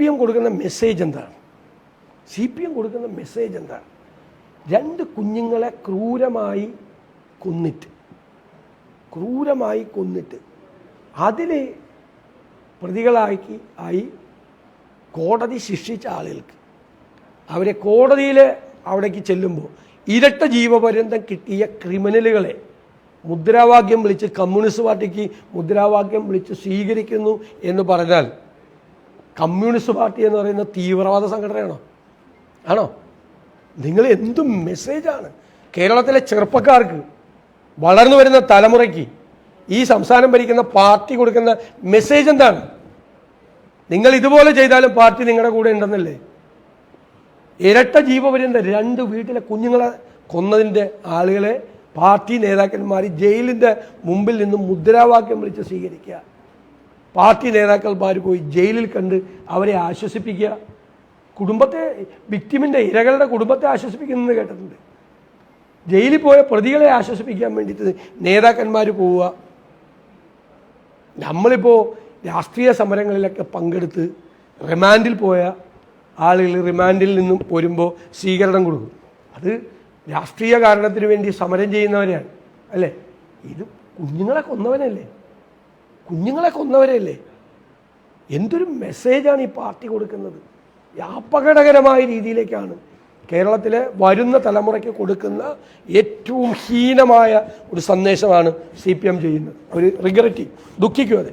P M കൊടുക്കുന്ന message എന്താണ്? C P M കൊടുക്കുന്ന മെസ്സേജ് എന്താണ്? രണ്ട് കുഞ്ഞുങ്ങളെ ക്രൂരമായി കൊന്നിട്ട് ക്രൂരമായി കൊന്നിട്ട് അതിൽ പ്രതികളാക്കി ആയി കോടതി ശിക്ഷിച്ച ആളുകൾക്ക്. അവരെ കോടതിയിൽ അവിടേക്ക് ചെല്ലുമ്പോൾ ഇരട്ട ജീവപര്യന്തം കിട്ടിയ ക്രിമിനലുകളെ മുദ്രാവാക്യം വിളിച്ച് കമ്മ്യൂണിസ്റ്റ് പാർട്ടിക്ക് മുദ്രാവാക്യം വിളിച്ച് സ്വീകരിക്കുന്നു എന്ന് പറഞ്ഞാൽ കമ്മ്യൂണിസ്റ്റ് പാർട്ടി എന്ന് പറയുന്ന തീവ്രവാദ സംഘടനയാണോ? ആണോ? നിങ്ങൾ എന്തും മെസ്സേജാണ്? കേരളത്തിലെ ചെറുപ്പക്കാർക്ക് വളർന്നു വരുന്ന തലമുറയ്ക്ക് ഈ സംസ്ഥാനം ഭരിക്കുന്ന പാർട്ടി കൊടുക്കുന്ന മെസ്സേജ് എന്താണ്? നിങ്ങൾ ഇതുപോലെ ചെയ്താലും പാർട്ടി നിങ്ങളുടെ കൂടെ ഉണ്ടെന്നല്ലേ? ഇരട്ട ജീവപര്യന്തം രണ്ട് വീട്ടിലെ കുഞ്ഞുങ്ങളെ കൊന്നതിന്റെ ആളുകളെ പാർട്ടി നേതാക്കന്മാർ ജയിലിന്റെ മുമ്പിൽ നിന്നും മുദ്രാവാക്യം വിളിച്ച് സ്വീകരിക്കുക. പാർട്ടി നേതാക്കന്മാർ പോയി ജയിലിൽ കണ്ട് അവരെ ആശ്വസിപ്പിക്കുക. കുടുംബത്തെ വിക്ടിമിന്റെ ഇരകളുടെ കുടുംബത്തെ ആശ്വസിപ്പിക്കുന്നത് കേട്ടിട്ടുണ്ട്. ജയിലിൽ പോയ പ്രതികളെ ആശ്വസിപ്പിക്കാൻ വേണ്ടിയിട്ട് നേതാക്കന്മാർ പോവുക. നമ്മളിപ്പോൾ രാഷ്ട്രീയ സമരങ്ങളിലൊക്കെ പങ്കെടുത്ത് റിമാൻഡിൽ പോയ ആളുകൾ റിമാൻഡിൽ നിന്നും പോരുമ്പോൾ സ്വീകരണം കൊടുക്കും. അത് രാഷ്ട്രീയ കാരണത്തിന് വേണ്ടി സമരം ചെയ്യുന്നവരെയാണ്. അല്ലേ? ഇത് കുഞ്ഞുങ്ങളെ കൊന്നവനല്ലേ? കുഞ്ഞുങ്ങളെ കൊന്നവരല്ലേ? എന്തൊരു മെസ്സേജാണ് ഈ പാർട്ടി കൊടുക്കുന്നത്? അപകടകരമായ രീതിയിലേക്കാണ് കേരളത്തിലെ വരുന്ന തലമുറയ്ക്ക് കൊടുക്കുന്ന ഏറ്റവും ഹീനമായ ഒരു സന്ദേശമാണ് സി പി എം ചെയ്യുന്നത്. ഒരു റിഗ്രറ്റ് ചെയ്യും ദുഃഖിക്കും അതെ.